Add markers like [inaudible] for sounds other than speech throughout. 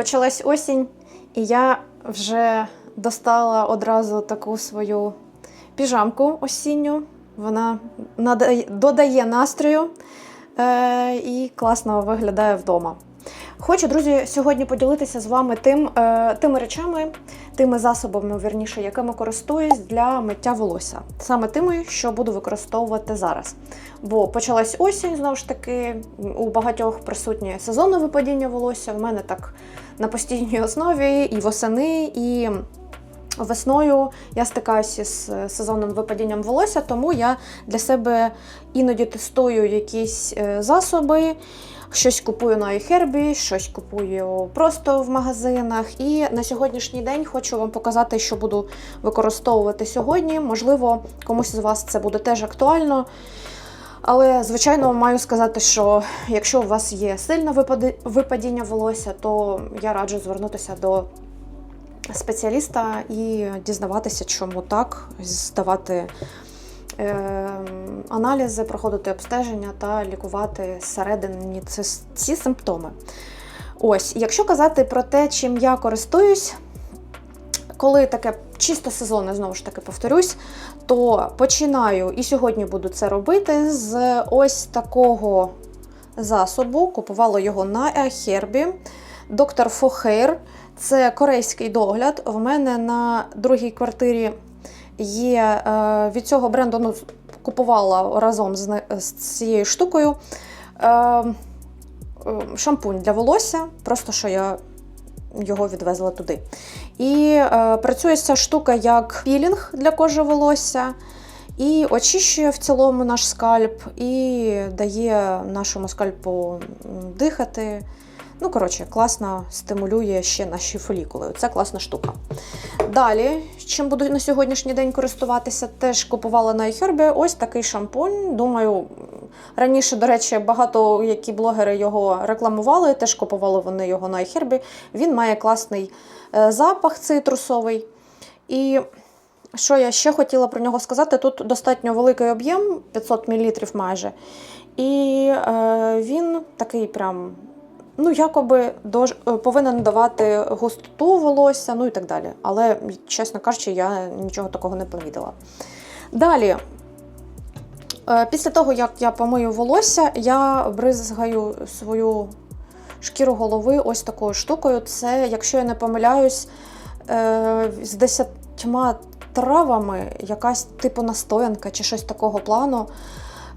Почалась осінь, і я вже достала одразу таку свою піжамку осінню. Вона додає настрою е, і класно виглядає вдома. Хочу, друзі, сьогодні поділитися з вами тим, е, тими речами, тими засобами, вірніше, якими користуюсь для миття волосся. Саме тими, що буду використовувати зараз. Бо почалась осінь, знову ж таки, у багатьох присутнє сезонне випадіння волосся. В мене так на постійній основі і восени, і весною я стикаюся з сезонним випадінням волосся, тому я для себе іноді тестую якісь е, засоби. Щось купую на iHerb, щось купую просто в магазинах. І на сьогоднішній день хочу вам показати, що буду використовувати сьогодні. Можливо, комусь з вас це буде теж актуально. Але, звичайно, маю сказати, що якщо у вас є сильне випадіння волосся, то я раджу звернутися до спеціаліста і дізнаватися, чому так, здавати е, аналізи, проходити обстеження та лікувати зсередині ці, ці симптоми. Ось, якщо казати про те, чим я користуюсь, коли таке чисто сезонне, знову ж таки повторюсь, то починаю і сьогодні буду це робити з ось такого засобу. Купувала його на iHerb. Доктор Фохейр. Це корейський догляд. В мене на другій квартирі є е, від цього бренду, ну, купувала разом з, з цією штукою е, е, шампунь для волосся, просто що я його відвезла туди. І е, працює ця штука як пілінг для кожи волосся. І очищує в цілому наш скальп, і дає нашому скальпу дихати. Ну, коротше, класно стимулює ще наші фолікули. Це класна штука. Далі, чим буду на сьогоднішній день користуватися, теж купувала на iHerb ось такий шампунь. Думаю, раніше, до речі, багато які блогери його рекламували, теж купували вони його на iHerb. Він має класний е, запах цитрусовий. І що я ще хотіла про нього сказати? Тут достатньо великий об'єм, 500 мл майже. І е, він такий прям ну, якоби дож, е, повинен давати густоту волосся, ну і так далі. Але, чесно кажучи, я нічого такого не помітила. Далі, е, після того, як я помию волосся, я бризгаю свою шкіру голови ось такою штукою. Це, якщо я не помиляюсь, е, з десятьма травами, якась типу настоянка чи щось такого плану.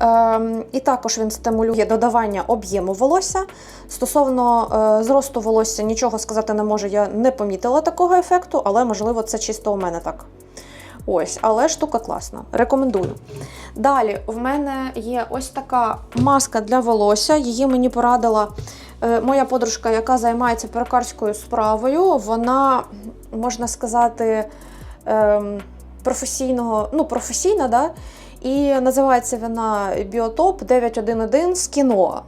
Ем, і також він стимулює додавання об'єму волосся. Стосовно е, зросту волосся нічого сказати не можу, я не помітила такого ефекту, але можливо це чисто у мене так. Ось, але штука класна. Рекомендую. Далі, в мене є ось така маска для волосся. Її мені порадила е, моя подружка, яка займається перукарською справою. Вона, можна сказати, ем, професійного, ну, професійна, да? І називається вона Біотоп 911 з кіно.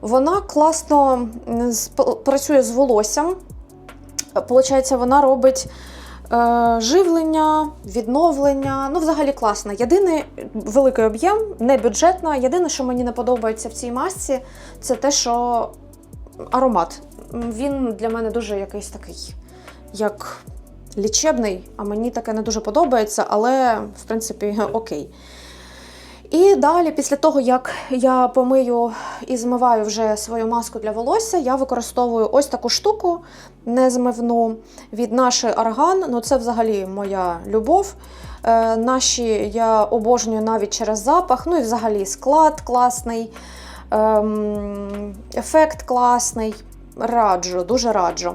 Вона класно працює з волоссям. Получається, вона робить е, живлення, відновлення. Ну, взагалі класно. Єдиний великий об'єм, не бюджетна. Єдине, що мені не подобається в цій масці, це те, що аромат. Він для мене дуже якийсь такий, як лічебний, а мені таке не дуже подобається, але в принципі [laughs] окей. І далі, після того, як я помию і змиваю вже свою маску для волосся, я використовую ось таку штуку незмивну від наші орган. Ну, це взагалі моя любов. Е, наші я обожнюю навіть через запах. Ну і взагалі склад класний, ем, ефект класний. Раджу, дуже раджу.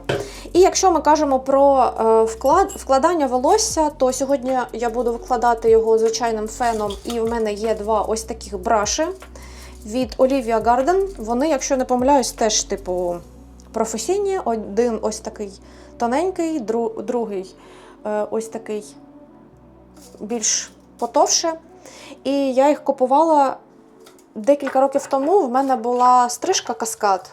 І якщо ми кажемо про е, вклад, вкладання волосся, то сьогодні я буду вкладати його звичайним феном, і в мене є два ось таких браші від Olivia Garden. Вони, якщо не помиляюсь, теж типу професійні. Один ось такий тоненький, дру- другий е, ось такий більш потовше. І я їх купувала декілька років тому. В мене була стрижка каскад.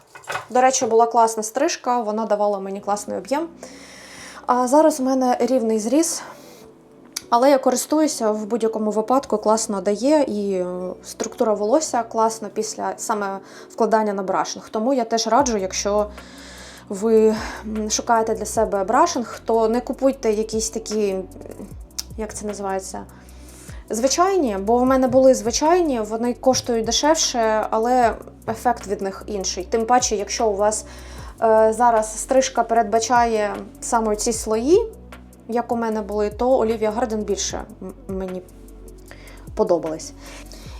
До речі, була класна стрижка, вона давала мені класний об'єм. А зараз в мене рівний зріз. Але я користуюся в будь-якому випадку, класно дає і структура волосся класна після саме вкладання на брашинг. Тому я теж раджу, якщо ви шукаєте для себе брашинг, то не купуйте якісь такі, як це називається? Звичайні, бо в мене були звичайні, вони коштують дешевше, але ефект від них інший. Тим паче, якщо у вас е, зараз стрижка передбачає саме ці слої, як у мене були, то Олівія Гарден більше мені подобались.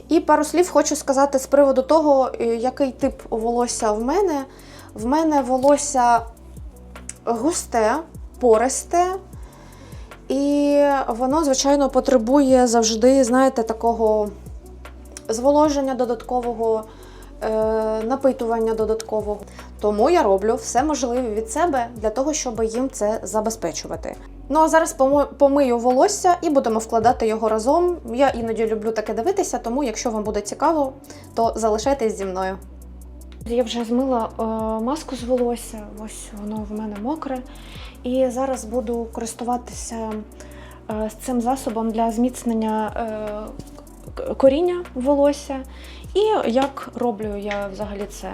І пару слів хочу сказати з приводу того, е, який тип волосся в мене. В мене волосся густе, пористе, і воно, звичайно, потребує завжди, знаєте, такого зволоження додаткового, е, напитування додаткового. Тому я роблю все можливе від себе для того, щоб їм це забезпечувати. Ну а зараз помию волосся і будемо вкладати його разом. Я іноді люблю таке дивитися, тому якщо вам буде цікаво, то залишайтесь зі мною. Я вже змила е, маску з волосся, ось воно в мене мокре. І зараз буду користуватися е, з цим засобом для зміцнення е, коріння волосся. І як роблю я взагалі це?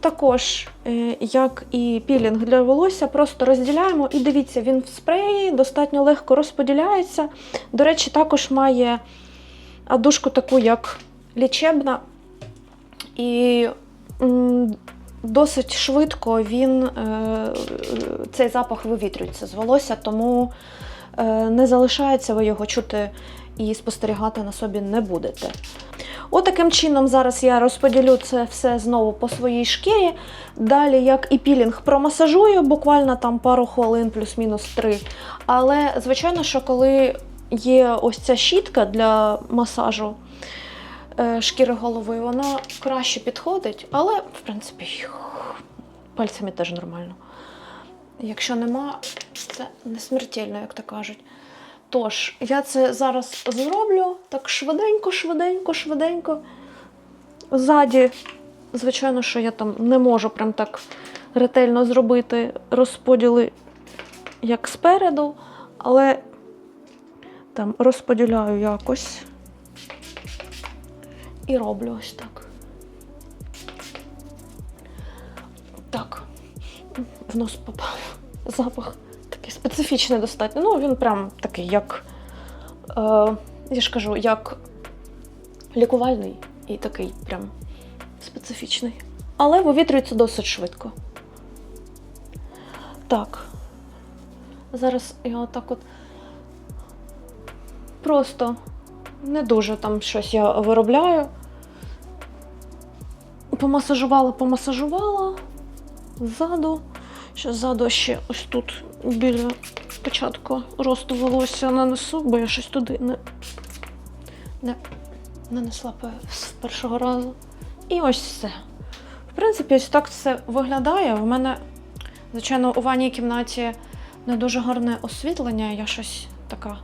Також, як і пілінг для волосся, просто розділяємо і дивіться, він в спреї достатньо легко розподіляється. До речі, також має дужку таку, як лічебна. І досить швидко він, е, цей запах вивітрюється з волосся, тому е, не залишається, ви його чути і спостерігати на собі не будете. Отаким чином зараз я розподілю це все знову по своїй шкірі. Далі, як і пілінг, промасажую буквально там пару хвилин, плюс-мінус три. Але, звичайно, що коли є ось ця щітка для масажу шкіри голови, вона краще підходить, але, в принципі, пальцями теж нормально. Якщо нема, це не смертельно, як то кажуть. Тож, я це зараз зроблю так швиденько, швиденько, швиденько. Ззаді, звичайно, що я там не можу прям так ретельно зробити розподіли, як спереду, але там розподіляю якось і роблю ось так. Так, в нос попав запах такий специфічний достатньо. Ну, він прям такий, як, е, я ж кажу, як лікувальний і такий прям специфічний. Але вивітрюється досить швидко. Так. Зараз я отак от просто не дуже там щось я виробляю. Помасажувала, помасажувала ззаду. Ще ззаду ще ось тут біля початку росту волосся нанесу, бо я щось туди не, не нанесла з першого разу. І ось все. В принципі, ось так це виглядає. У мене, звичайно, у ванній кімнаті не дуже гарне освітлення, я щось така.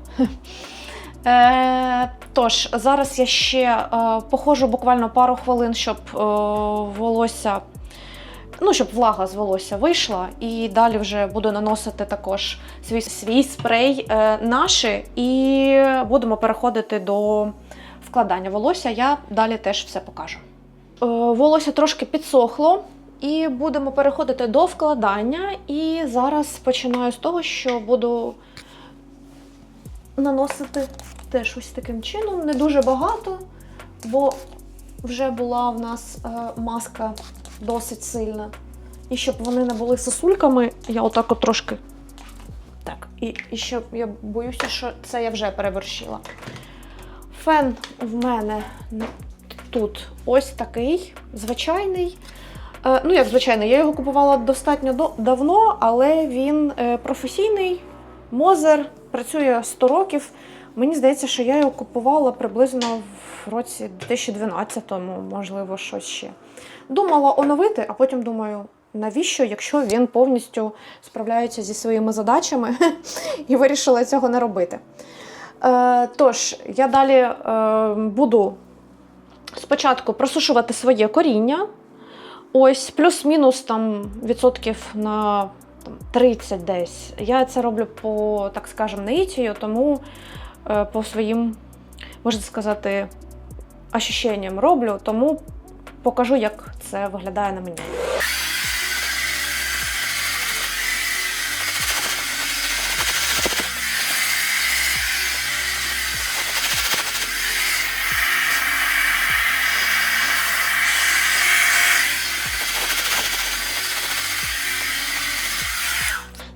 Е, тож, зараз я ще е, походжу буквально пару хвилин, щоб е, волосся ну, щоб влага з волосся вийшла, і далі вже буду наносити також свій, свій спрей е, наші, і будемо переходити до вкладання волосся. Я далі теж все покажу. Е, волосся трошки підсохло, і будемо переходити до вкладання. І зараз починаю з того, що буду наносити теж ось таким чином, не дуже багато, бо вже була в нас е, маска досить сильна. І щоб вони не були сосульками, я отак от трошки. Так, і, і ще я боюся, що це я вже перевершила. Фен в мене тут ось такий, звичайний. Е, ну, як звичайний, я його купувала достатньо до- давно, але він е, професійний, Мозер, працює 100 років. Мені здається, що я його купувала приблизно в році 2012-му, можливо, щось ще. Думала оновити, а потім думаю, навіщо, якщо він повністю справляється зі своїми задачами, [laughs] і вирішила цього не робити. Е, тож, я далі е, буду спочатку просушувати своє коріння. Ось, плюс-мінус там відсотків на там, 30 десь. Я це роблю по, так скажемо, наїтію, тому Е, по своїм, можна сказати, ощущенням роблю, тому покажу, як це виглядає на мені.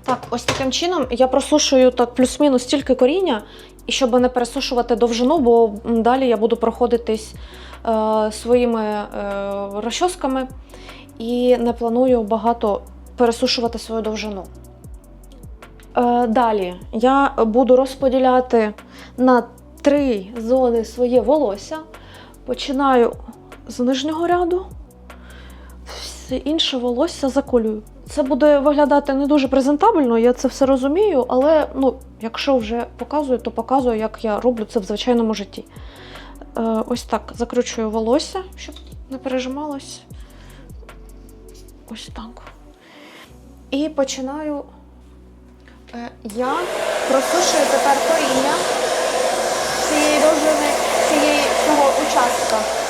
Так, ось таким чином я просушую так плюс-мінус тільки коріння, і щоб не пересушувати довжину, бо далі я буду проходитись е, своїми е, розчосками і не планую багато пересушувати свою довжину. Е, далі я буду розподіляти на три зони своє волосся. Починаю з нижнього ряду, все інше волосся заколюю. Це буде виглядати не дуже презентабельно, я це все розумію, але ну, якщо вже показую, то показую, як я роблю це в звичайному житті. Е, ось так закручую волосся, щоб не пережималось. Ось так. І починаю. Е, я просушую тепер коріння цієї довжини, цієї цього участка.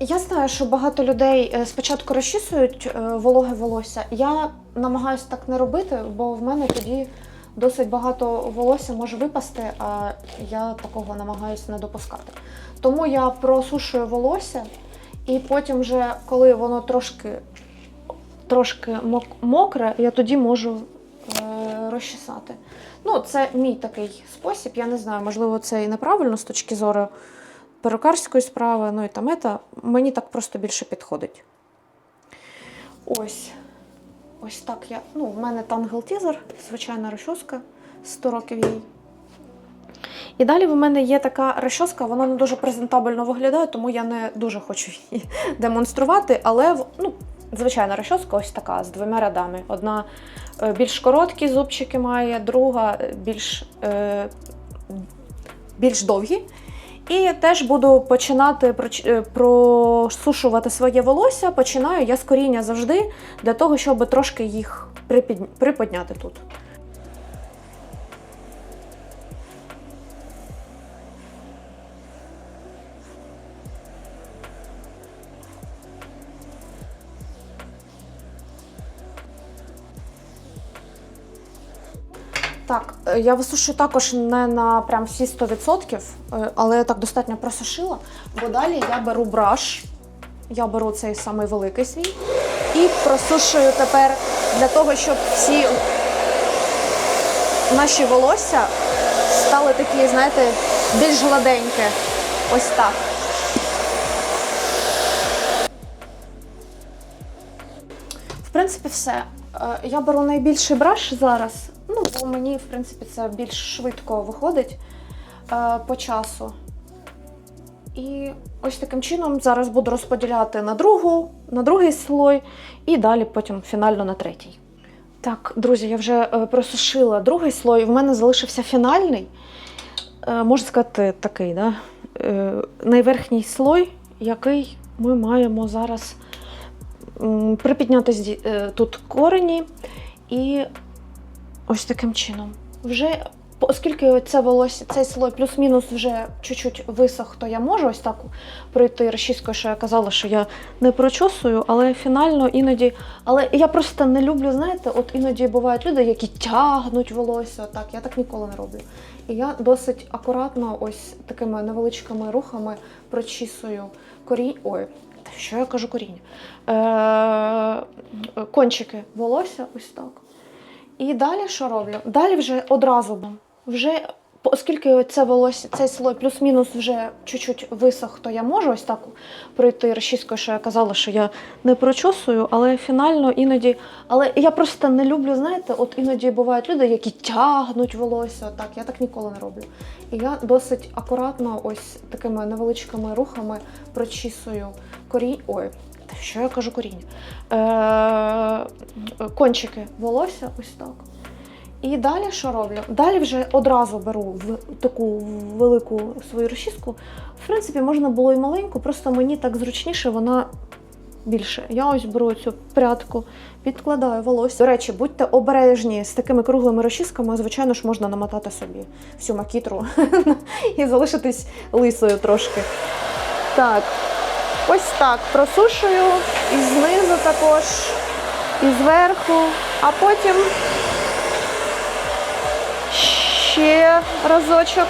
Я знаю, що багато людей е, спочатку розчісують е, вологе волосся. Я намагаюся так не робити, бо в мене тоді досить багато волосся може випасти, а я такого намагаюся не допускати. Тому я просушую волосся, і потім, вже, коли воно трошки, трошки мок- мокре, я тоді можу е, розчесати. Ну, це мій такий спосіб. Я не знаю, можливо, це і неправильно з точки зору перукарської справи, ну і там ета, мені так просто більше підходить. Ось. Ось так я. Ну, в мене тангл-тізер, звичайна розчоска, 100 років їй. І далі в мене є така розчоска, вона не дуже презентабельно виглядає, тому я не дуже хочу її [laughs] демонструвати. Але ну, звичайна розчоска ось така з двома рядами. Одна е, більш короткі зубчики має, друга е, більш, е, більш довгі. І теж буду починати е, просушувати своє волосся. Починаю я з коріння завжди для того, щоб трошки їх припідняти тут. Я висушую також не на прям всі 100%, е, але я так достатньо просушила, бо далі я беру браш, я беру цей самий великий свій і просушую тепер для того, щоб всі наші волосся стали такі, знаєте, більш гладенькі. Ось так. В принципі, все. Е, Я беру найбільший браш зараз. Ну, бо мені, в принципі, це більш швидко виходить е, по часу. І ось таким чином зараз буду розподіляти на другу, на другий слой, і далі потім фінально на третій. Так, друзі, я вже е, просушила другий слой. В мене залишився фінальний. Е, можна сказати, такий, да? е, найверхній слой, який ми маємо зараз припідняти е, тут корені і ось таким чином. Вже оскільки це волосся, цей слой плюс-мінус вже чуть-чуть висох, то я можу ось так пройти розчіскою, що я казала, що я не прочосую, але фінально іноді. Але я просто не люблю, знаєте, от іноді бувають люди, які тягнуть волосся. Отак. Я так ніколи не роблю. І я досить акуратно, ось такими невеличкими рухами прочісую корінь. Ой, що я кажу коріння? Е- кончики волосся, ось так. І далі що роблю? Далі вже одразу вже. Оскільки це волосся, цей слой плюс-мінус вже чуть-чуть висох, то я можу ось так пройти розчіскою, що я казала, що я не прочосую, але фінально іноді. Але я просто не люблю, знаєте, от іноді бувають люди, які тягнуть волосся. Так, я так ніколи не роблю. І я досить акуратно, ось такими невеличкими рухами прочісую корінь. Ой, що я кажу коріння? Е- кончики волосся, ось так. І далі що роблю? Далі вже одразу беру в таку велику свою розчіску. В принципі, можна було і маленьку, просто мені так зручніше, вона більше. Я ось беру цю прядку, підкладаю волосся. До речі, будьте обережні з такими круглими розчісками, звичайно ж, можна намотати собі всю макітру [laughs] і залишитись лисою трошки. Так, Ось так просушую і знизу також, і зверху, а потім ще разочок.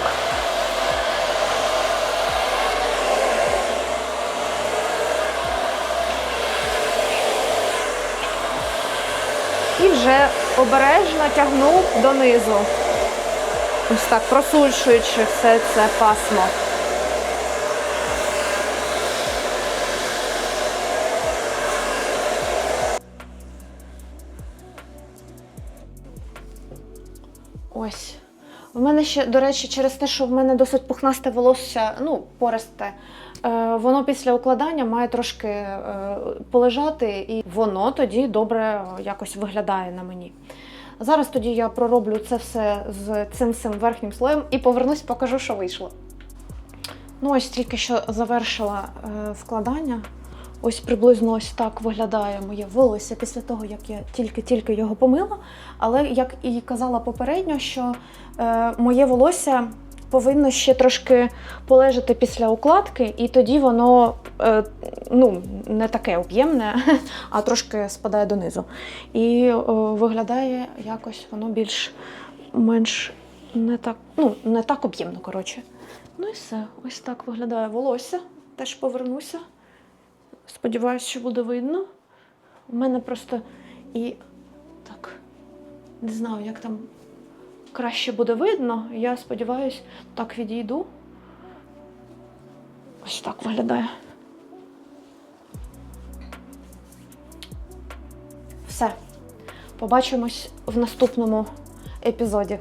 І вже обережно тягну донизу, ось так просушуючи все це пасмо. Мене ще, до речі, через те, що в мене досить пухнасте волосся, ну, пористе, е, воно після укладання має трошки е, полежати, і воно тоді добре е, якось виглядає на мені. Зараз тоді я пророблю це все з цим всім верхнім слоєм і повернусь, покажу, що вийшло. Ну, ось тільки що завершила вкладання. Ось приблизно ось так виглядає моє волосся після того, як я тільки-тільки його помила. Але як і казала попередньо, що е, моє волосся повинно ще трошки полежати після укладки, і тоді воно е, ну, не таке об'ємне, [laughs] а трошки спадає донизу. І е, виглядає якось воно більш менш не так, ну, не так об'ємно, коротше. Ну і все. Ось так виглядає волосся. Теж повернуся. Сподіваюсь, що буде видно. У мене просто і так, не знаю, як там краще буде видно. Я сподіваюсь, так відійду. Ось так виглядає. Все. Побачимось в наступному епізоді.